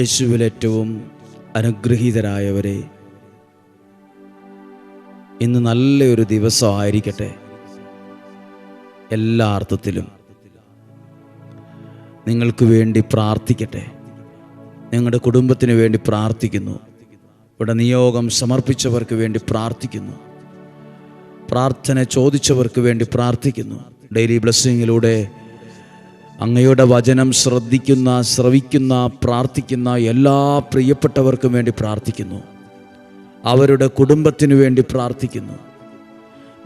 യേശുവിൽ ഏറ്റവും അനുഗ്രഹീതരായവരെ ഇന്ന് നല്ലൊരു ദിവസമായിരിക്കട്ടെ എല്ലാ അർത്ഥത്തിലും. നിങ്ങൾക്ക് വേണ്ടി പ്രാർത്ഥിക്കട്ടെ. നിങ്ങളുടെ കുടുംബത്തിന് വേണ്ടി പ്രാർത്ഥിക്കുന്നു. ഇവിടെ നിയോഗം സമർപ്പിച്ചവർക്ക് വേണ്ടി പ്രാർത്ഥിക്കുന്നു. പ്രാർത്ഥന ചോദിച്ചവർക്ക് വേണ്ടി പ്രാർത്ഥിക്കുന്നു. ഡെയിലി ബ്ലെസ്സിങ്ങിലൂടെ അങ്ങയുടെ വചനം ശ്രദ്ധിക്കുന്ന ശ്രവിക്കുന്ന പ്രാർത്ഥിക്കുന്ന എല്ലാ പ്രിയപ്പെട്ടവർക്കും വേണ്ടി പ്രാർത്ഥിക്കുന്നു. അവരുടെ കുടുംബത്തിനു വേണ്ടി പ്രാർത്ഥിക്കുന്നു.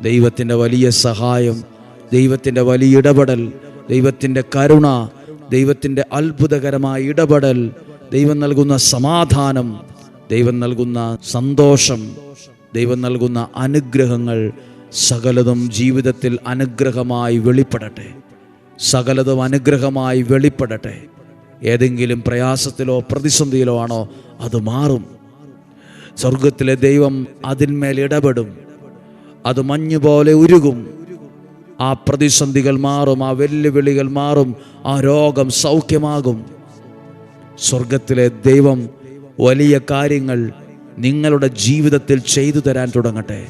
ദൈവത്തിന്റെ വലിയ സഹായം ദൈവത്തിന്റെ വലിയ ഇടപെടൽ ദൈവത്തിന്റെ കരുണ ദൈവത്തിന്റെ അത്ഭുതകരമായ ഇടപെടൽ ദൈവം നൽകുന്ന സമാധാനം ദൈവം നൽകുന്ന സന്തോഷം ദൈവം നൽകുന്ന അനുഗ്രഹങ്ങൾ സകലതും ജീവിതത്തിൽ അനുഗ്രഹമായി വെളിപ്പെടട്ടെ. സകലതും അനുഗ്രഹമായി വെളിപ്പെടട്ടെ. ഏതെങ്കിലും പ്രയാസത്തിലോ പ്രതിസന്ധിയിലോ ആണോ അത് മാറും. സ്വർഗത്തിലെ ദൈവം അതിന്മേൽ ഇടപെടും. അത് മഞ്ഞുപോലെ ഉരുകും. ആ പ്രതിസന്ധികൾ മാറും ആ വെല്ലുവിളികൾ മാറും ആ രോഗം സൗഖ്യമാകും. സ്വർഗത്തിലെ ദൈവം വലിയ കാര്യങ്ങൾ നിങ്ങളുടെ ജീവിതത്തിൽ ചെയ്തു തരാൻ തുടങ്ങട്ടെ.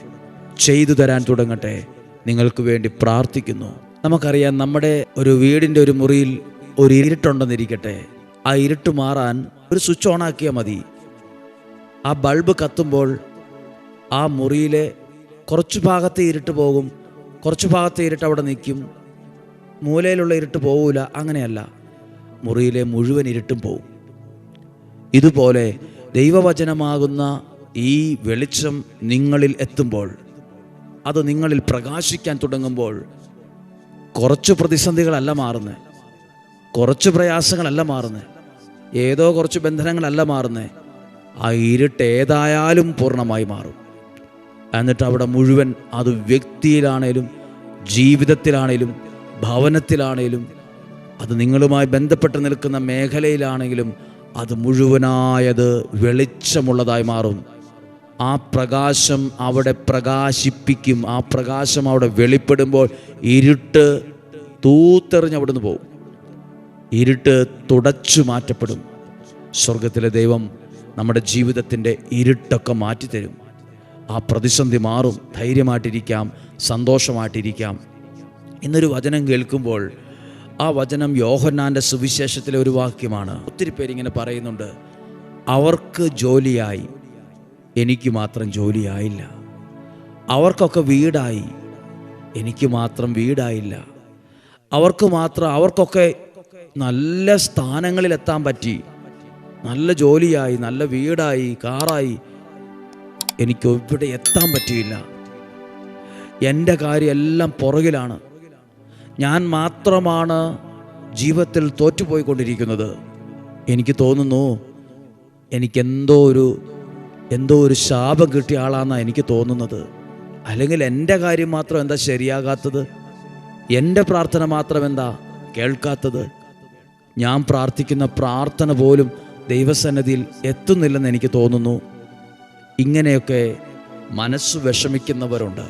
ചെയ്തു തരാൻ തുടങ്ങട്ടെ. നിങ്ങൾക്ക് വേണ്ടി പ്രാർത്ഥിക്കുന്നു. നമുക്കറിയാം നമ്മുടെ ഒരു വീടിന്റെ ഒരു മുറിയിൽ ഒരു ഇരുട്ടുണ്ടെന്നിരിക്കട്ടെ. ആ ഇരുട്ട് മാറാൻ ഒരു സ്വിച്ച് ഓൺ ആക്കിയാൽ മതി. ആ ബൾബ് കത്തുമ്പോൾ ആ മുറിയിലെ കുറച്ച് ഭാഗത്തെ ഇരുട്ട് പോകും. കുറച്ച് ഭാഗത്തെ ഇരുട്ട് അവിടെ നിൽക്കും. മൂലയിലുള്ള ഇരുട്ട് പോവില്ല അങ്ങനെയല്ല. മുറിയിലെ മുഴുവൻ ഇരുട്ടും പോവും. ഇതുപോലെ ദൈവവചനമാകുന്ന ഈ വെളിച്ചം നിങ്ങളിൽ എത്തുമ്പോൾ അത് നിങ്ങളിൽ പ്രകാശിക്കാൻ തുടങ്ങുമ്പോൾ കുറച്ച് പ്രതിസന്ധികളല്ല മാറുന്നത് കുറച്ച് പ്രയാസങ്ങളല്ല മാറുന്നത് ഏതോ കുറച്ച് ബന്ധനങ്ങളല്ല മാറുന്നത് ആ ഇരുട്ട് ഏതായാലും പൂർണമായി മാറും. എന്നിട്ട് അവിടെ മുഴുവൻ അത് വ്യക്തിയിലാണേലും ജീവിതത്തിലാണേലും ഭവനത്തിലാണേലും അത് നിങ്ങളുമായി ബന്ധപ്പെട്ട് നിൽക്കുന്ന മേഖലയിലാണെങ്കിലും അത് മുഴുവനായത് വെളിച്ചമുള്ളതായി മാറും. ആ പ്രകാശം അവിടെ പ്രകാശിപ്പിക്കും ആ പ്രകാശം അവിടെ വെളിപ്പെടുമ്പോൾ ഇരുട്ട് തൂത്തെറിഞ്ഞ് അവിടുന്ന് പോകും ഇരുട്ട് തുടച്ചു മാറ്റപ്പെടും. സ്വർഗത്തിലെ ദൈവം നമ്മുടെ ജീവിതത്തിന്റെ ഇരുട്ടൊക്കെ മാറ്റിത്തരും. ആ പ്രതിസന്ധി മാറും. ധൈര്യമായിട്ടിരിക്കാം സന്തോഷമായിട്ടിരിക്കാം. ഇന്നൊരു വചനം കേൾക്കുമ്പോൾ ആ വചനം യോഹന്നാന്റെ സുവിശേഷത്തിലെ ഒരു വാക്യമാണ്. ഒത്തിരി പേരിങ്ങനെ പറയുന്നുണ്ട് അവർക്ക് ജോലിയായി എനിക്ക് മാത്രം ജോലിയായില്ല. അവർക്കൊക്കെ വീടായി എനിക്ക് മാത്രം വീടായില്ല. അവർക്ക് മാത്രം അവർക്കൊക്കെ നല്ല സ്ഥാനങ്ങളിലെത്താൻ പറ്റി. നല്ല ജോലിയായി നല്ല വീടായി കാറായി. എനിക്ക് ഇവിടെ എത്താൻ പറ്റിയില്ല. എന്റെ കാര്യം എല്ലാം പുറകിലാണ്. ഞാൻ മാത്രമാണ് ജീവിതത്തിൽ തോറ്റുപോയിക്കൊണ്ടിരിക്കുന്നത്. എനിക്ക് തോന്നുന്നു എനിക്കെന്തോ ഒരു എന്തോ ഒരു ശാപം കിട്ടിയ ആളാണെന്നാണ് എനിക്ക് തോന്നുന്നത്. അല്ലെങ്കിൽ എന്റെ കാര്യം മാത്രം എന്താ ശരിയാകാത്തത്? എന്റെ പ്രാർത്ഥന മാത്രം എന്താ കേൾക്കാത്തത്? ഞാൻ പ്രാർത്ഥിക്കുന്ന പ്രാർത്ഥന പോലും ദൈവസന്നിധിയിൽ എത്തുന്നില്ലെന്ന് എനിക്ക് തോന്നുന്നു. ഇങ്ങനെയൊക്കെ മനസ്സ് വിഷമിക്കുന്നവരുണ്ട്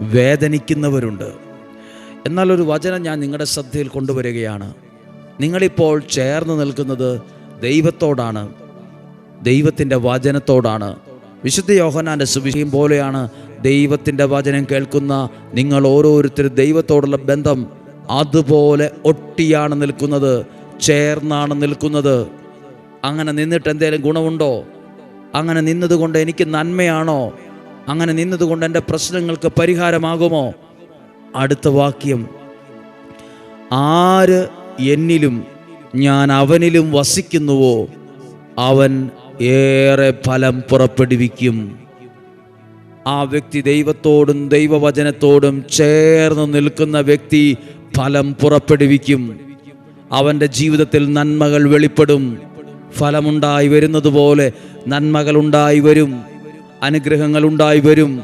വേദനിക്കുന്നവരുണ്ട്. എന്നാൽ ഒരു വചനം ഞാൻ നിങ്ങളുടെ ശ്രദ്ധയിൽ കൊണ്ടുവരികയാണ്. നിങ്ങളിപ്പോൾ ചേർന്ന് നിൽക്കുന്നത് ദൈവത്തോടാണ് ദൈവത്തിന്റെ വചനത്തോടാണ്. വിശുദ്ധ യോഹനാന്റെ സുവിശേഷം പോലെയാണ് ദൈവത്തിന്റെ വചനം കേൾക്കുന്ന നിങ്ങൾ ഓരോരുത്തരും ദൈവത്തോടുള്ള ബന്ധം അതുപോലെ ഒട്ടിയാണ് നിൽക്കുന്നത് ചേർന്നാണ് നിൽക്കുന്നത്. അങ്ങനെ നിന്നിട്ട് എന്തേലും ഗുണമുണ്ടോ? അങ്ങനെ നിന്നതുകൊണ്ട് എനിക്ക് നന്മയാണോ? അങ്ങനെ നിന്നതുകൊണ്ട് എന്റെ പ്രശ്നങ്ങൾക്ക് പരിഹാരമാകുമോ? അടുത്ത വാക്യം. ആര് എന്നിലും ഞാൻ അവനിലും വസിക്കുന്നുവോ അവൻ ഏറെ ഫലം പുറപ്പെടുവിക്കും. ആ വ്യക്തി ദൈവത്തോടും ദൈവവചനത്തോടും ചേർന്ന് നിൽക്കുന്ന വ്യക്തി ഫലം പുറപ്പെടുവിക്കും. അവന്റെ ജീവിതത്തിൽ നന്മകൾ വെളിപ്പെടും. ഫലമുണ്ടായി വരുന്നത് പോലെ നന്മകൾ ഉണ്ടായി വരും. അനുഗ്രഹങ്ങൾ ഉണ്ടായി വരും.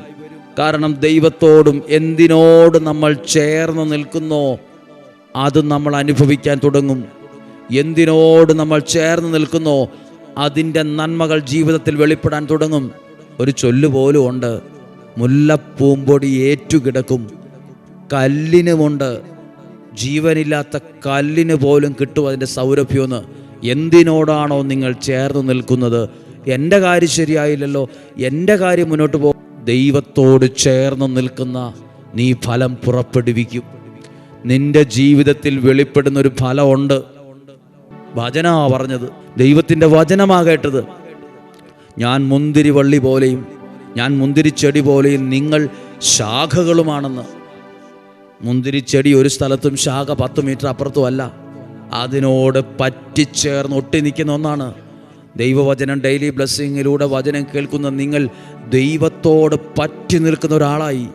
കാരണം ദൈവത്തോടും എന്തിനോട് നമ്മൾ ചേർന്ന് നിൽക്കുന്നോ അത് നമ്മൾ അനുഭവിക്കാൻ തുടങ്ങും. എന്തിനോട് നമ്മൾ ചേർന്ന് നിൽക്കുന്നോ അതിന്റെ നന്മകൾ ജീവിതത്തിൽ വെളിപ്പെടാൻ തുടങ്ങും. ഒരു ചൊല്ല് പോലും ഉണ്ട്. മുല്ലപ്പൂമ്പൊടി ഏറ്റുകിടക്കും. കല്ലിനുമുണ്ട്. ജീവനില്ലാത്ത കല്ലിന് പോലും കിട്ടും അതിന്റെ സൗരഭ്യമെന്ന് എന്തിനോടാണോ നിങ്ങൾ ചേർന്ന് നിൽക്കുന്നത്? എന്റെ കാര്യം ശരിയായില്ലല്ലോ. എന്റെ കാര്യം മുന്നോട്ട് പോ ദൈവത്തോട് ചേർന്ന് നിൽക്കുന്ന നീ ഫലം പുറപ്പെടുവിക്കും. നിന്റെ ജീവിതത്തിൽ വെളിപ്പെടുന്ന ഒരു ഫലമുണ്ട്. വചനമാ പറഞ്ഞത്. ദൈവത്തിന്റെ വചനമാ കേട്ടത്. ഞാൻ മുന്തിരി വള്ളി പോലെയും ഞാൻ മുന്തിരിച്ചെടി പോലെയും നിങ്ങൾ ശാഖകളുമാണെന്ന്. മുന്തിരിച്ചെടി ഒരു സ്ഥലത്തും ശാഖ പത്ത് മീറ്റർ അപ്പുറത്തുമല്ല അതിനോട് പറ്റിച്ചേർന്ന് ഒട്ടി നിൽക്കുന്ന ഒന്നാണ്. ദൈവവചനം ഡെയിലി ബ്ലെസ്സിങ്ങിലൂടെ വചനം കേൾക്കുന്ന നിങ്ങൾ ദൈവത്തോട് പറ്റി നിൽക്കുന്ന ഒരാളായി.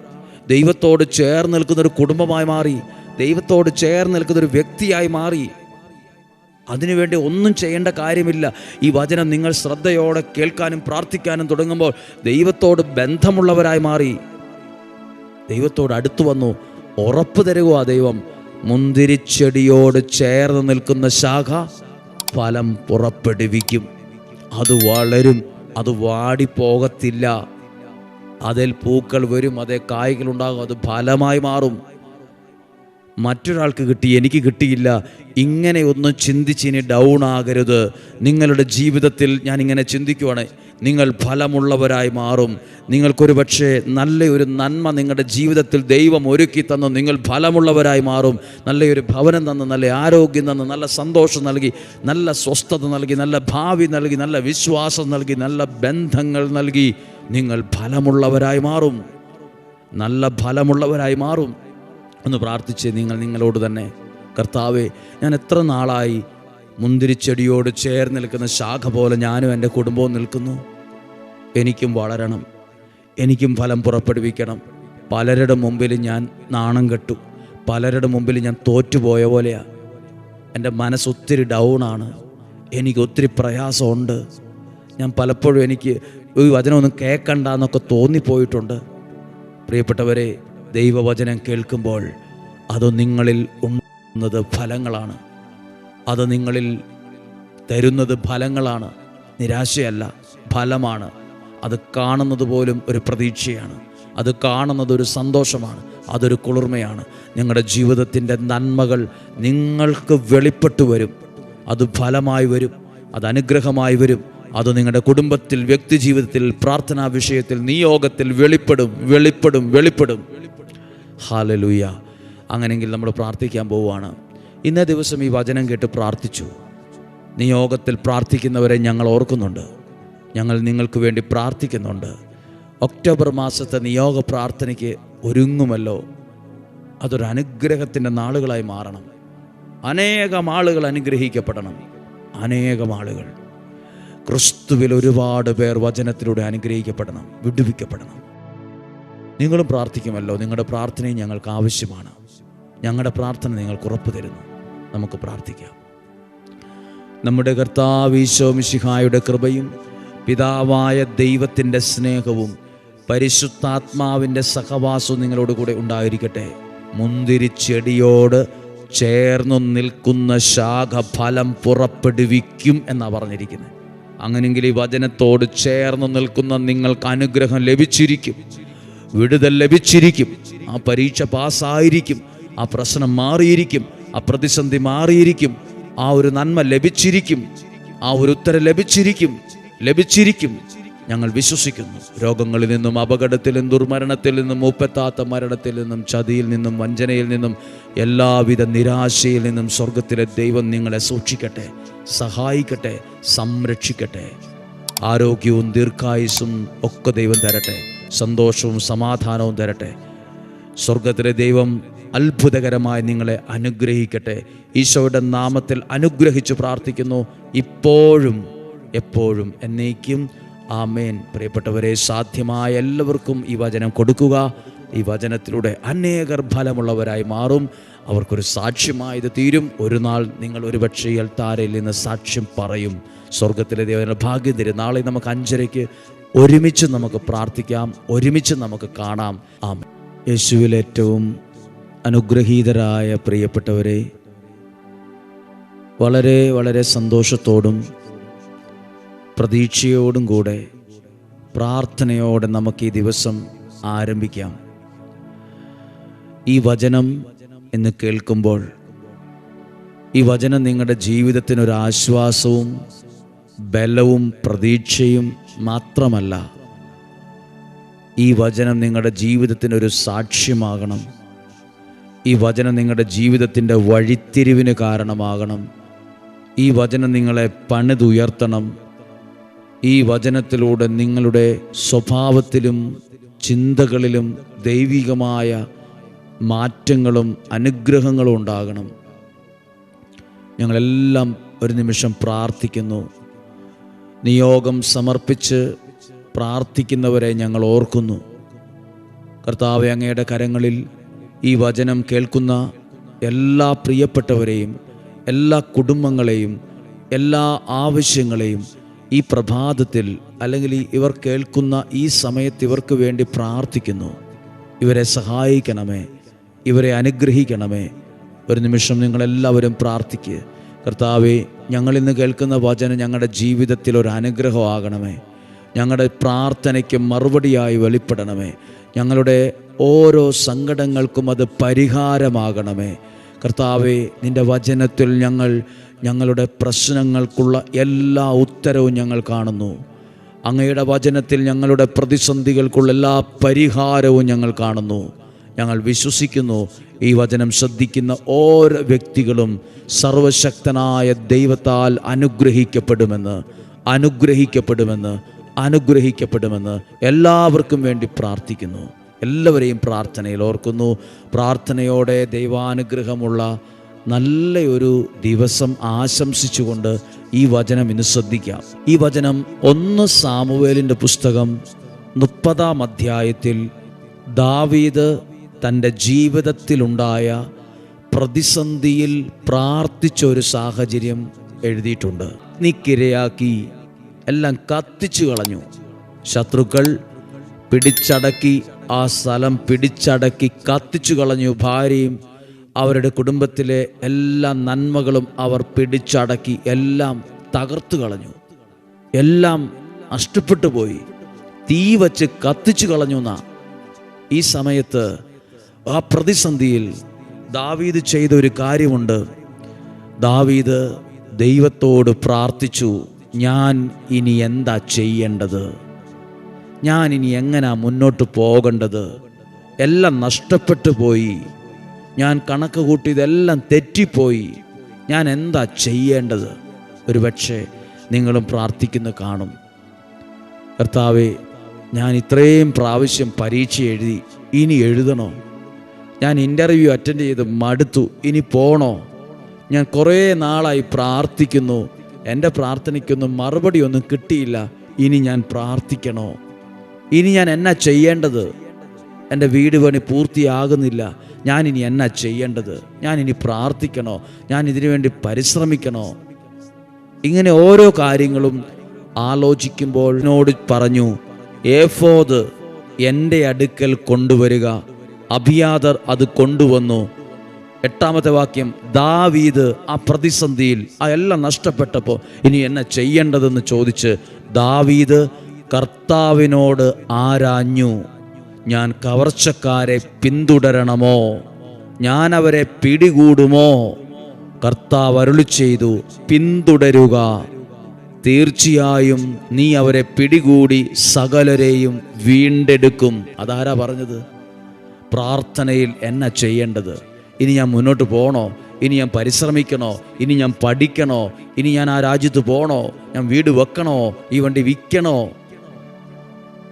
ദൈവത്തോട് ചേർന്ന് നിൽക്കുന്ന ഒരു കുടുംബമായി മാറി. ദൈവത്തോട് ചേർന്ന് നിൽക്കുന്ന ഒരു വ്യക്തിയായി മാറി. അതിനുവേണ്ടി ഒന്നും ചെയ്യേണ്ട കാര്യമില്ല. ഈ വചനം നിങ്ങൾ ശ്രദ്ധയോടെ കേൾക്കാനും പ്രാർത്ഥിക്കാനും തുടങ്ങുമ്പോൾ ദൈവത്തോട് ബന്ധമുള്ളവരായി മാറി. ദൈവത്തോട് അടുത്തു വന്നു. ഉറപ്പ് തരുക ദൈവം. മുന്തിരിച്ചെടിയോട് ചേർന്ന് നിൽക്കുന്ന ശാഖ ഫലം പുറപ്പെടുവിക്കും. അത് വളരും. അത് വാടിപ്പോകത്തില്ല. അതിൽ പൂക്കൾ വരും. അതേ കായ്കളുണ്ടാകും അത് ഫലമായി മാറും. മറ്റൊരാൾക്ക് കിട്ടി എനിക്ക് കിട്ടിയില്ല. ഇങ്ങനെ ഒന്ന് ചിന്തിച്ച് ഇനി ഡൗൺ ആകരുത്. നിങ്ങളുടെ ജീവിതത്തിൽ ഞാൻ ഇങ്ങനെ ചിന്തിക്കുവാണ്. നിങ്ങൾ ഫലമുള്ളവരായി മാറും. നിങ്ങൾക്കൊരു പക്ഷേ നല്ലൊരു നന്മ നിങ്ങളുടെ ജീവിതത്തിൽ ദൈവം ഒരുക്കി തന്നു. നിങ്ങൾ ഫലമുള്ളവരായി മാറും. നല്ലൊരു ഭവനം തന്ന് നല്ല ആരോഗ്യം തന്ന് നല്ല സന്തോഷം നൽകി നല്ല സ്വസ്ഥത നൽകി നല്ല ഭാവി നൽകി നല്ല വിശ്വാസം നൽകി നല്ല ബന്ധങ്ങൾ നൽകി. നിങ്ങൾ ഫലമുള്ളവരായി മാറും. നല്ല ഫലമുള്ളവരായി മാറും. ഒന്ന് പ്രാർത്ഥിച്ച് നിങ്ങൾ നിങ്ങളോട് തന്നെ കർത്താവെ ഞാൻ എത്ര നാളായി മുന്തിരിച്ചെടിയോട് ചേർന്ന് നിൽക്കുന്ന ശാഖ പോലെ ഞാനും എന്റെ കുടുംബവും നിൽക്കുന്നു. എനിക്കും വളരണം. എനിക്കും ഫലം പുറപ്പെടുവിക്കണം. പലരുടെ മുമ്പിൽ ഞാൻ നാണം കെട്ടു. പലരുടെ മുമ്പിൽ ഞാൻ തോറ്റുപോയ പോലെയാണ് എന്റെ മനസ്സൊത്തിരി ഡൗണാണ്. എനിക്ക് ഒത്തിരി പ്രയാസമുണ്ട്. ഞാൻ പലപ്പോഴും എനിക്ക് ഈ വചനമൊന്നും കേൾക്കണ്ട എന്നൊക്കെ തോന്നിപ്പോയിട്ടുണ്ട്. പ്രിയപ്പെട്ടവരെ ദൈവവചനം കേൾക്കുമ്പോൾ അത് നിങ്ങളിൽ ഉണ്ടാകുന്നത് ഫലങ്ങളാണ്. അത് നിങ്ങളിൽ തരുന്നത് ഫലങ്ങളാണ്. നിരാശയല്ല ഫലമാണ്. അത് കാണുന്നത് പോലും ഒരു പ്രതീക്ഷയാണ്. അത് കാണുന്നത് ഒരു സന്തോഷമാണ്. അതൊരു കുളിർമയാണ്. നിങ്ങളുടെ ജീവിതത്തിന്റെ നന്മകൾ നിങ്ങൾക്ക് വെളിപ്പെട്ടു വരും. അത് ഫലമായി വരും. അത് അനുഗ്രഹമായി വരും. അത് നിങ്ങളുടെ കുടുംബത്തിൽ വ്യക്തി ജീവിതത്തിൽ പ്രാർത്ഥനാ വിഷയത്തിൽ നിയോഗത്തിൽ വെളിപ്പെടും വെളിപ്പെടും വെളിപ്പെടും. ഹാലലൂയ. അങ്ങനെയെങ്കിൽ നമ്മൾ പ്രാർത്ഥിക്കാൻ പോവുകയാണ്. ഇന്നേ ദിവസം ഈ വചനം കേട്ട് പ്രാർത്ഥിച്ചു. നിയോഗത്തിൽ പ്രാർത്ഥിക്കുന്നവരെ ഞങ്ങൾ ഓർക്കുന്നുണ്ട്. ഞങ്ങൾ നിങ്ങൾക്ക് വേണ്ടി പ്രാർത്ഥിക്കുന്നുണ്ട്. ഒക്ടോബർ മാസത്തെ നിയോഗ പ്രാർത്ഥനയ്ക്ക് ഒരുങ്ങുമല്ലോ. അതൊരു അനുഗ്രഹത്തിന്റെ നാളുകളായി മാറണം. അനേകം ആളുകൾ അനുഗ്രഹിക്കപ്പെടണം. അനേകം ആളുകൾ. ക്രിസ്തുവിൽ ഒരുപാട് പേർ വചനത്തിലൂടെ അനുഗ്രഹിക്കപ്പെടണം വിടുവിക്കപ്പെടണം. നിങ്ങളും പ്രാർത്ഥിക്കുമല്ലോ. നിങ്ങളുടെ പ്രാർത്ഥനയും ഞങ്ങൾക്ക് ആവശ്യമാണ്. ഞങ്ങളുടെ പ്രാർത്ഥന നിങ്ങൾക്ക് ഉറപ്പ് തരുന്നു. നമുക്ക് പ്രാർത്ഥിക്കാം. നമ്മുടെ കർത്താവീശോ മിശിഹായുടെ കൃപയും പിതാവായ ദൈവത്തിന്റെ സ്നേഹവും പരിശുദ്ധാത്മാവിന്റെ സഹവാസവും നിങ്ങളോട് കൂടെ ഉണ്ടായിരിക്കട്ടെ. മുന്തിരിച്ചെടിയോട് ചേർന്നു നിൽക്കുന്ന ശാഖ ഫലം പുറപ്പെടുവിക്കും എന്നാണ് പറഞ്ഞിരിക്കുന്നത്. അങ്ങനെങ്കിൽ ഈ വചനത്തോട് ചേർന്ന് നിൽക്കുന്ന നിങ്ങൾക്ക് അനുഗ്രഹം ലഭിച്ചിരിക്കും. വിടുതൽ ലഭിച്ചിരിക്കും. ആ പരീക്ഷ പാസ്സായിരിക്കും. ആ പ്രശ്നം മാറിയിരിക്കും. ആ പ്രതിസന്ധി മാറിയിരിക്കും. ആ ഒരു നന്മ ലഭിച്ചിരിക്കും. ആ ഒരു ഉത്തരം ലഭിച്ചിരിക്കും. ലഭിച്ചിരിക്കും. ഞങ്ങൾ വിശ്വസിക്കുന്നു. രോഗങ്ങളിൽ നിന്നും അപകടത്തിൽ നിന്നും ദുർമരണത്തിൽ നിന്നും മൂപ്പത്താത്ത മരണത്തിൽ നിന്നും ചതിയിൽ നിന്നും വഞ്ചനയിൽ നിന്നും എല്ലാവിധ നിരാശയിൽ നിന്നും സ്വർഗത്തിലെ ദൈവം നിങ്ങളെ സൂക്ഷിക്കട്ടെ സഹായിക്കട്ടെ സംരക്ഷിക്കട്ടെ. ആരോഗ്യവും ദീർഘായുസും ഒക്കെ ദൈവം തരട്ടെ. സന്തോഷവും സമാധാനവും തരട്ടെ. സ്വർഗത്തിലെ ദൈവം അത്ഭുതകരമായി നിങ്ങളെ അനുഗ്രഹിക്കട്ടെ. ഈശോയുടെ നാമത്തിൽ അനുഗ്രഹിച്ചു പ്രാർത്ഥിക്കുന്നു. ഇപ്പോഴും എപ്പോഴും എന്നേക്കും. ആമേൻ. പ്രിയപ്പെട്ടവരെ സാധ്യമായ എല്ലാവർക്കും ഈ വചനം കൊടുക്കുക. ഈ വചനത്തിലൂടെ അനേകർ ഫലമുള്ളവരായി മാറും. അവർക്കൊരു സാക്ഷ്യമായി ഇത് തീരും. ഒരു നാൾ നിങ്ങൾ ഒരുപക്ഷെ പക്ഷേ അൽത്താരയിൽ നിന്ന് സാക്ഷ്യം പറയും. സ്വർഗത്തിലെ ദേവന ഭാഗ്യം തരും. നാളെ നമുക്ക് അഞ്ചരയ്ക്ക് ഒരുമിച്ച് നമുക്ക് പ്രാർത്ഥിക്കാം ഒരുമിച്ച് നമുക്ക് കാണാം. ആ യേശുവിൽ ഏറ്റവും അനുഗ്രഹീതരായ പ്രിയപ്പെട്ടവരെ വളരെ വളരെ സന്തോഷത്തോടും പ്രതീക്ഷയോടും കൂടെ പ്രാർത്ഥനയോടെ നമുക്ക് ഈ ദിവസം ആരംഭിക്കാം. ഈ വചനം എന്ന് കേൾക്കുമ്പോൾ ഈ വചനം നിങ്ങളുടെ ജീവിതത്തിനൊരാശ്വാസവും ബലവും പ്രതീക്ഷയും മാത്രമല്ല ഈ വചനം നിങ്ങളുടെ ജീവിതത്തിനൊരു സാക്ഷ്യമാകണം. ഈ വചനം നിങ്ങളുടെ ജീവിതത്തിന്റെ വഴിത്തിരിവിന് കാരണമാകണം. ഈ വചനം നിങ്ങളെ പണിതുയർത്തണം. ഈ വചനത്തിലൂടെ നിങ്ങളുടെ സ്വഭാവത്തിലും ചിന്തകളിലും ദൈവികമായ മാറ്റങ്ങളും അനുഗ്രഹങ്ങളും ഉണ്ടാകണം. ഞങ്ങളെല്ലാം ഒരു നിമിഷം പ്രാർത്ഥിക്കുന്നു. നിയോഗം സമർപ്പിച്ച് പ്രാർത്ഥിക്കുന്നവരെ ഞങ്ങൾ ഓർക്കുന്നു. കർത്താവ് അങ്ങയുടെ കരങ്ങളിൽ ഈ വചനം കേൾക്കുന്ന എല്ലാ പ്രിയപ്പെട്ടവരെയും എല്ലാ കുടുംബങ്ങളെയും എല്ലാ ആവശ്യങ്ങളെയും ഈ പ്രഭാതത്തിൽ അല്ലെങ്കിൽ ഇവർ കേൾക്കുന്ന ഈ സമയത്ത് ഇവർക്ക് വേണ്ടി പ്രാർത്ഥിക്കുന്നു. ഇവരെ സഹായിക്കണമേ ഇവരെ അനുഗ്രഹിക്കണമേ. ഒരു നിമിഷം നിങ്ങളെല്ലാവരും പ്രാർത്ഥിക്കുക കർത്താവെ ഞങ്ങളിന്ന് കേൾക്കുന്ന വചനം ഞങ്ങളുടെ ജീവിതത്തിൽ ഒരു അനുഗ്രഹമാകണമേ. ഞങ്ങളുടെ പ്രാർത്ഥനയ്ക്ക് മറുപടിയായി വെളിപ്പെടണമേ. ഞങ്ങളുടെ ഓരോ സങ്കടങ്ങൾക്കും അത് പരിഹാരമാകണമേ. കർത്താവെ നിന്റെ വചനത്തിൽ ഞങ്ങൾ ഞങ്ങളുടെ പ്രശ്നങ്ങൾക്കുള്ള എല്ലാ ഉത്തരവും ഞങ്ങൾ കാണുന്നു. അങ്ങയുടെ വചനത്തിൽ ഞങ്ങളുടെ പ്രതിസന്ധികൾക്കുള്ള എല്ലാ പരിഹാരവും ഞങ്ങൾ കാണുന്നു. ഞങ്ങൾ വിശ്വസിക്കുന്നു. ഈ വചനം ശ്രദ്ധിക്കുന്ന ഓരോ വ്യക്തികളും സർവശക്തനായ ദൈവത്താൽ അനുഗ്രഹിക്കപ്പെടുമെന്ന് അനുഗ്രഹിക്കപ്പെടുമെന്ന് അനുഗ്രഹിക്കപ്പെടുമെന്ന് എല്ലാവർക്കും വേണ്ടി പ്രാർത്ഥിക്കുന്നു. എല്ലാവരെയും പ്രാർത്ഥനയിൽ ഓർക്കുന്നു. പ്രാർത്ഥനയോടെ ദൈവാനുഗ്രഹമുള്ള നല്ലൊരു ദിവസം ആശംസിച്ചുകൊണ്ട് ഈ വചനം ഇന്ന് ശ്രദ്ധിക്കാം. ഈ വചനം ഒന്ന് സാമുവേലിന്റെ പുസ്തകം മുപ്പതാം അധ്യായത്തിൽ ദാവീദ് തന്റെ ജീവിതത്തിലുണ്ടായ പ്രതിസന്ധിയിൽ പ്രാർത്ഥിച്ച ഒരു സാഹചര്യം എഴുതിയിട്ടുണ്ട്. നിക്കിരയാക്കി എല്ലാം കത്തിച്ചു കളഞ്ഞു. ശത്രുക്കൾ പിടിച്ചടക്കി ആ സ്ഥലം പിടിച്ചടക്കി കത്തിച്ചു കളഞ്ഞു. ഭാര്യയും അവരുടെ കുടുംബത്തിലെ എല്ലാ നന്മകളും അവർ പിടിച്ചടക്കി എല്ലാം തകർത്തു കളഞ്ഞു. എല്ലാം നഷ്ടപ്പെട്ടു പോയി. തീ വച്ച് കത്തിച്ചു കളഞ്ഞു എന്നാ ഈ സമയത്ത് ആ പ്രതിസന്ധിയിൽ ദാവീദ് ചെയ്ത ഒരു കാര്യമുണ്ട്. ദാവീദ് ദൈവത്തോട് പ്രാർത്ഥിച്ചു ഞാൻ ഇനി എന്താ ചെയ്യേണ്ടത്? ഞാൻ ഇനി എങ്ങനാ മുന്നോട്ട് പോകേണ്ടത്? എല്ലാം നഷ്ടപ്പെട്ടു പോയി. ഞാൻ കണക്ക് കൂട്ടിയതെല്ലാം തെറ്റിപ്പോയി. ഞാൻ എന്താ ചെയ്യേണ്ടത്? ഒരു പക്ഷേ നിങ്ങളും പ്രാർത്ഥിക്കുന്നു കാണും. കർത്താവേ ഞാൻ ഇത്രയും പ്രാവശ്യം പരീക്ഷ എഴുതി ഇനി എഴുതണോ? ഞാൻ ഇന്റർവ്യൂ അറ്റൻഡ് ചെയ്ത് മടുത്തു. ഇനി പോണോ? ഞാൻ കുറേ നാളായി പ്രാർത്ഥിക്കുന്നു. എന്റെ പ്രാർത്ഥനയ്ക്കൊന്നും മറുപടി ഒന്നും കിട്ടിയില്ല. ഇനി ഞാൻ പ്രാർത്ഥിക്കണോ? ഇനി ഞാൻ എന്നാ ചെയ്യേണ്ടത്? എന്റെ വീട് പണി പൂർത്തിയാകുന്നില്ല. ഞാൻ ഇനി എന്നാ ചെയ്യേണ്ടത്? ഞാൻ ഇനി പ്രാർത്ഥിക്കണോ? ഞാൻ ഇതിനു വേണ്ടി പരിശ്രമിക്കണോ? ഇങ്ങനെ ഓരോ കാര്യങ്ങളും ആലോചിക്കുമ്പോൾ എന്നോട് പറഞ്ഞു ഏഫോദ് എന്റെ അടുക്കൽ കൊണ്ടുവരിക. അഭിയാദർ അത് കൊണ്ടുവന്നു. എട്ടാമത്തെ വാക്യം ദാവീദ് ആ പ്രതിസന്ധിയിൽ ആ എല്ലാം നഷ്ടപ്പെട്ടപ്പോൾ ഇനി എന്നെ ചെയ്യേണ്ടതെന്ന് ചോദിച്ച് ദാവീദ് കർത്താവിനോട് ആരാഞ്ഞു ഞാൻ കവർച്ചക്കാരെ പിന്തുടരണമോ? ഞാൻ അവരെ പിടികൂടുമോ? കർത്താവ് അരുളി ചെയ്തു പിന്തുടരുക. തീർച്ചയായും നീ അവരെ പിടികൂടി സകലരെയും വീണ്ടെടുക്കും. അതാരാ പറഞ്ഞത്? പ്രാർത്ഥനയിൽ എന്നാ ചെയ്യേണ്ടത്? ഇനി ഞാൻ മുന്നോട്ട് പോകണോ ഇനി ഞാൻ പരിശ്രമിക്കണോ? ഇനി ഞാൻ പഠിക്കണോ? ഇനി ഞാൻ ആ രാജ്യത്ത് പോകണോ ഞാൻ വീട് വെക്കണോ? ഈ വണ്ടി വിൽക്കണോ?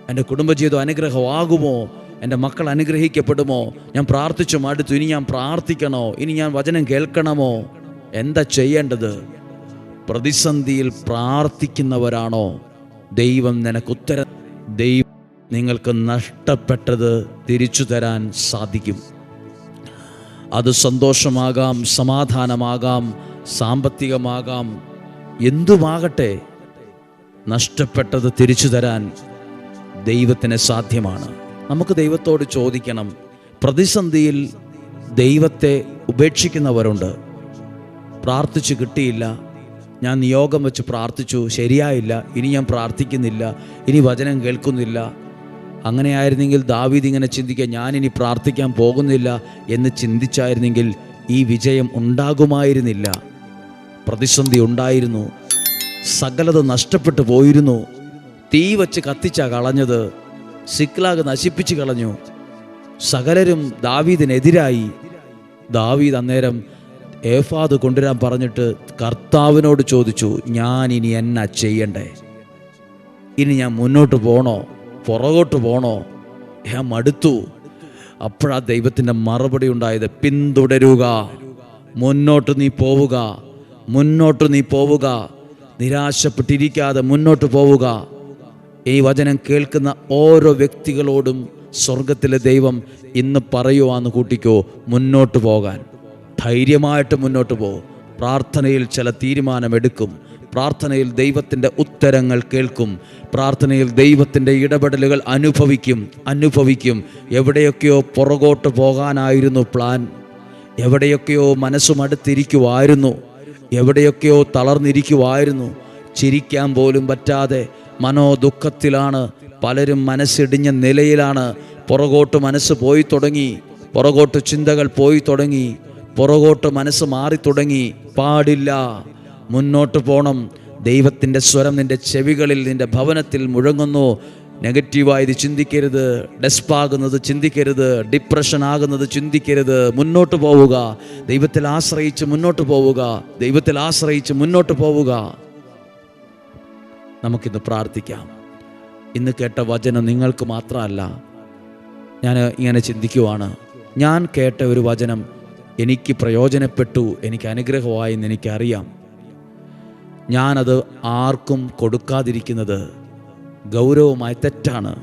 എന്റെ കുടുംബജീവിതം അനുഗ്രഹമാകുമോ? എന്റെ മക്കൾ അനുഗ്രഹിക്കപ്പെടുമോ? ഞാൻ പ്രാർത്ഥിച്ചു മടുത്തു. ഇനി ഞാൻ പ്രാർത്ഥിക്കണോ? ഇനി ഞാൻ വചനം കേൾക്കണമോ? എന്താ ചെയ്യേണ്ടത്? പ്രതിസന്ധിയിൽ പ്രാർത്ഥിക്കുന്നവരാണോ? ദൈവം നിനക്കുത്തര ദൈവം നിങ്ങൾക്ക് നഷ്ടപ്പെട്ടത് തിരിച്ചു തരാൻ സാധിക്കും. അത് സന്തോഷമാകാം സമാധാനമാകാം സാമ്പത്തികമാകാം എന്തുമാകട്ടെ നഷ്ടപ്പെട്ടത് തിരിച്ചു തരാൻ ദൈവത്തിന് സാധ്യമാണ്. നമുക്ക് ദൈവത്തോട് ചോദിക്കണം. പ്രതിസന്ധിയിൽ ദൈവത്തെ ഉപേക്ഷിക്കുന്നവരുണ്ട്. പ്രാർത്ഥിച്ചു കിട്ടിയില്ല. ഞാൻ നിയോഗം വെച്ച് പ്രാർത്ഥിച്ചു. ശരിയായില്ല. ഇനി ഞാൻ പ്രാർത്ഥിക്കുന്നില്ല. ഇനി വചനം കേൾക്കുന്നില്ല. അങ്ങനെയായിരുന്നെങ്കിൽ ദാവീദ് ഇങ്ങനെ ചിന്തിക്കുക ഞാനിനി പ്രാർത്ഥിക്കാൻ പോകുന്നില്ല എന്ന് ചിന്തിച്ചായിരുന്നെങ്കിൽ ഈ വിജയം ഉണ്ടാകുമായിരുന്നില്ല. പ്രതിസന്ധി ഉണ്ടായിരുന്നു. സകലത നഷ്ടപ്പെട്ടു പോയിരുന്നു. തീ വച്ച് കത്തിച്ച കളഞ്ഞത്. സിക്ലാഗ് നശിപ്പിച്ച് കളഞ്ഞു. സകലരും ദാവീദിനെതിരായി. ദാവീദ് അന്നേരം ഏഫാദ് കൊണ്ടുവരാൻ പറഞ്ഞിട്ട് കർത്താവിനോട് ചോദിച്ചു ഞാൻ ഇനി എന്നാ ചെയ്യണ്ടേ? ഇനി ഞാൻ മുന്നോട്ട് പോണോ? പുറകോട്ട് പോണോ? ഞാൻ മടുത്തു. അപ്പോഴാ ദൈവത്തിന്റെ മറുപടി ഉണ്ടായത് പിന്തുടരുക. മുന്നോട്ട് നീ പോവുക. മുന്നോട്ട് നീ പോവുക. നിരാശപ്പെട്ടിരിക്കാതെ മുന്നോട്ട് പോവുക. ഈ വചനം കേൾക്കുന്ന ഓരോ വ്യക്തികളോടും സ്വർഗത്തിലെ ദൈവം ഇന്ന് പറയുവാന്ന് കൂട്ടിക്കോ മുന്നോട്ട് പോകാൻ. ധൈര്യമായിട്ട് മുന്നോട്ട് പോ. പ്രാർത്ഥനയിൽ ചില തീരുമാനമെടുക്കും. പ്രാർത്ഥനയിൽ ദൈവത്തിന്റെ ഉത്തരങ്ങൾ കേൾക്കും. പ്രാർത്ഥനയിൽ ദൈവത്തിന്റെ ഇടപെടലുകൾ അനുഭവിക്കും. അനുഭവിക്കും. എവിടെയൊക്കെയോ പുറകോട്ട് പോകാനായിരുന്നു പ്ലാൻ എവിടെയൊക്കെയോ മനസ്സുമടുത്തിരിക്കുമായിരുന്നു എവിടെയൊക്കെയോ തളർന്നിരിക്കുമായിരുന്നു ചിരിക്കാൻ പോലും പറ്റാതെ മനോദുഃഖത്തിലാണ്. പലരും മനസ്സിടിഞ്ഞ നിലയിലാണ്. പുറകോട്ട് മനസ്സ് പോയി തുടങ്ങി. പുറകോട്ട് ചിന്തകൾ പോയി തുടങ്ങി. പുറകോട്ട് മനസ്സ് മാറി തുടങ്ങി. പാടില്ല. മുന്നോട്ട് പോകണം ദൈവത്തിന്റെ സ്വരം നിന്റെ ചെവികളിൽ നിന്റെ ഭവനത്തിൽ മുഴങ്ങുന്നു. നെഗറ്റീവായി ഇത് ചിന്തിക്കരുത്. ഡെസ്പാകുന്നത് ചിന്തിക്കരുത്. ഡിപ്രഷൻ ആകുന്നത് ചിന്തിക്കരുത്. മുന്നോട്ട് പോവുക. ദൈവത്തിൽ ആശ്രയിച്ച് മുന്നോട്ട് പോവുക. ദൈവത്തിൽ ആശ്രയിച്ച് മുന്നോട്ട് പോവുക. നമുക്കിന്ന് പ്രാർത്ഥിക്കാം. ഇന്ന് കേട്ട വചനം നിങ്ങൾക്ക് മാത്രമല്ല. ഞാൻ ഇങ്ങനെ ചിന്തിക്കുവാണ്. ഞാൻ കേട്ട ഒരു വചനം എനിക്ക് പ്രയോജനപ്പെട്ടു. എനിക്ക് അനുഗ്രഹമായി എന്ന് എനിക്കറിയാം. ഞാനത് ആർക്കും കൊടുക്കാതിരിക്കുന്നത് ഗൗരവമായ തെറ്റാണ്.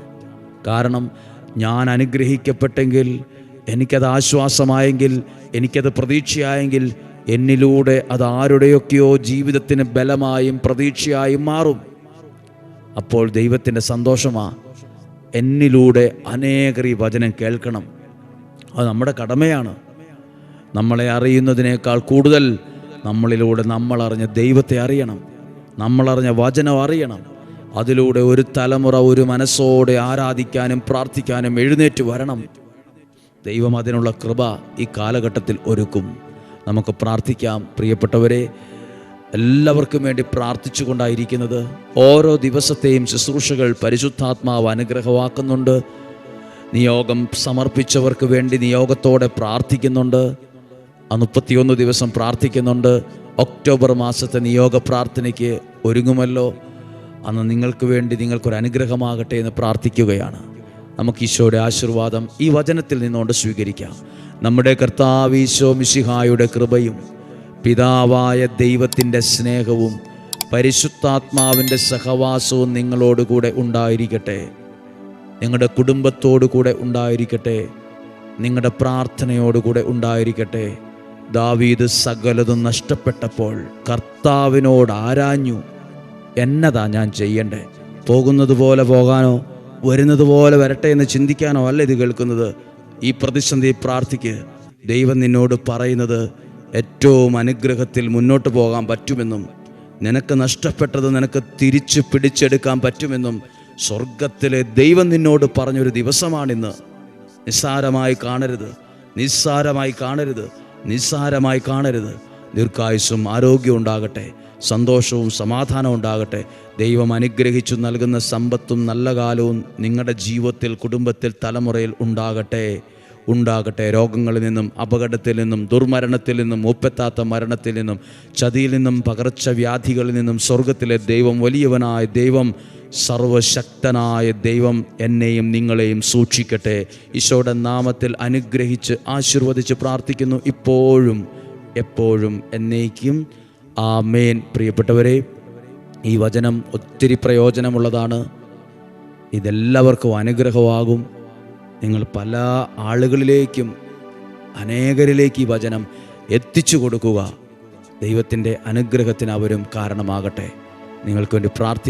കാരണം ഞാൻ അനുഗ്രഹിക്കപ്പെട്ടെങ്കിൽ എനിക്കത് ആശ്വാസമായെങ്കിൽ എനിക്കത് പ്രതീക്ഷയായെങ്കിൽ എന്നിലൂടെ അത് ആരുടെയൊക്കെയോ ജീവിതത്തിന് ബലമായും പ്രതീക്ഷയായും മാറും. അപ്പോൾ ദൈവത്തിന്റെ സന്തോഷമാ. എന്നിലൂടെ അനേകർ ഈ വചനം കേൾക്കണം. അത് നമ്മുടെ കടമയാണ്. നമ്മളെ അറിയുന്നതിനേക്കാൾ കൂടുതൽ നമ്മളിലൂടെ നമ്മൾ അറിഞ്ഞ ദൈവത്തെ അറിയണം. നമ്മളറിഞ്ഞ വചനം അറിയണം. അതിലൂടെ ഒരു തലമുറ ഒരു മനസ്സോടെ ആരാധിക്കാനും പ്രാർത്ഥിക്കാനും എഴുന്നേറ്റ് വരണം. ദൈവം അതിനുള്ള കൃപ ഈ കാലഘട്ടത്തിൽ ഒരുക്കും. നമുക്ക് പ്രാർത്ഥിക്കാം. പ്രിയപ്പെട്ടവരെ എല്ലാവർക്കും വേണ്ടി പ്രാർത്ഥിച്ചുകൊണ്ടായിരിക്കുന്നത് ഓരോ ദിവസത്തെയും ശുശ്രൂഷകൾ പരിശുദ്ധാത്മാവ് അനുഗ്രഹമാക്കുന്നുണ്ട്. നിയോഗം സമർപ്പിച്ചവർക്ക് വേണ്ടി നിയോഗത്തോടെ പ്രാർത്ഥിക്കുന്നുണ്ട്. ആ മുപ്പത്തിയൊന്ന് ദിവസം പ്രാർത്ഥിക്കുന്നുണ്ട്. ഒക്ടോബർ മാസത്തെ നിയോഗ പ്രാർത്ഥനയ്ക്ക് ഒരുങ്ങുമല്ലോ? അന്ന് നിങ്ങൾക്ക് വേണ്ടി നിങ്ങൾക്കൊരു അനുഗ്രഹമാകട്ടെ എന്ന് പ്രാർത്ഥിക്കുകയാണ്. നമുക്ക് ഈശോയുടെ ആശീർവാദം ഈ വചനത്തിൽ നിന്നുകൊണ്ട് സ്വീകരിക്കാം. നമ്മുടെ കർത്താവ് ഈശോ മിശിഹായുടെ കൃപയും പിതാവായ ദൈവത്തിന്റെ സ്നേഹവും പരിശുദ്ധാത്മാവിന്റെ സഹവാസവും നിങ്ങളോടുകൂടെ ഉണ്ടായിരിക്കട്ടെ. നിങ്ങളുടെ കുടുംബത്തോടു കൂടെ ഉണ്ടായിരിക്കട്ടെ. നിങ്ങളുടെ പ്രാർത്ഥനയോടുകൂടെ ഉണ്ടായിരിക്കട്ടെ. ദാവീദ് സകലതും നഷ്ടപ്പെട്ടപ്പോൾ കർത്താവിനോട് ആരാഞ്ഞു? എന്നതാ ഞാൻ ചെയ്യണ്ടേ പോകുന്നത് പോലെ പോകാനോ വരുന്നത് പോലെ വരട്ടെ എന്ന് ചിന്തിക്കാനോ അല്ല ഇത് കേൾക്കുന്നത്. ഈ പ്രതിസന്ധി പ്രാർത്ഥിക്ക് ദൈവം നിന്നോട് പറയുന്നത് ഏറ്റവും അനുഗ്രഹത്തിൽ മുന്നോട്ട് പോകാൻ പറ്റുമെന്നും നിനക്ക് നഷ്ടപ്പെട്ടത് നിനക്ക് തിരിച്ചു പിടിച്ചെടുക്കാൻ പറ്റുമെന്നും സ്വർഗത്തിലെ ദൈവം നിന്നോട് പറഞ്ഞൊരു ദിവസമാണിന്ന്. നിസ്സാരമായി കാണരുത്. നിസ്സാരമായി കാണരുത്. നിസ്സാരമായി കാണരുത്. ദീർഘായുസ്സും ആരോഗ്യവും ഉണ്ടാകട്ടെ. സന്തോഷവും സമാധാനവും ഉണ്ടാകട്ടെ. ദൈവം അനുഗ്രഹിച്ചു നൽകുന്ന സമ്പത്തും നല്ല കാലവും നിങ്ങളുടെ ജീവിതത്തിൽ കുടുംബത്തിൽ തലമുറയിൽ ഉണ്ടാകട്ടെ. ഉണ്ടാകട്ടെ. രോഗങ്ങളിൽ നിന്നും അപകടത്തിൽ നിന്നും ദുർമരണത്തിൽ നിന്നും ഒപ്പെത്താത്ത മരണത്തിൽ നിന്നും ചതിയിൽ നിന്നും പകർച്ചവ്യാധികളിൽ നിന്നും സ്വർഗത്തിലെ ദൈവം വലിയവനായ ദൈവം സർവശക്തനായ ദൈവം എന്നെയും നിങ്ങളെയും സൂക്ഷിക്കട്ടെ. ഈശോയുടെ നാമത്തിൽ അനുഗ്രഹിച്ച് ആശീർവദിച്ച് പ്രാർത്ഥിക്കുന്നു. ഇപ്പോഴും എപ്പോഴും എന്നേക്കും. ആ മേൻ പ്രിയപ്പെട്ടവരെ ഈ വചനം ഒത്തിരി പ്രയോജനമുള്ളതാണ്. ഇതെല്ലാവർക്കും അനുഗ്രഹമാകും. നിങ്ങൾ പല ആളുകളിലേക്കും അനേകരിലേക്ക് ഈ വചനം എത്തിച്ചു കൊടുക്കുക. ദൈവത്തിന്റെ അനുഗ്രഹത്തിന് അവരും കാരണമാകട്ടെ. നിങ്ങൾക്ക് വേണ്ടി പ്രാർത്ഥി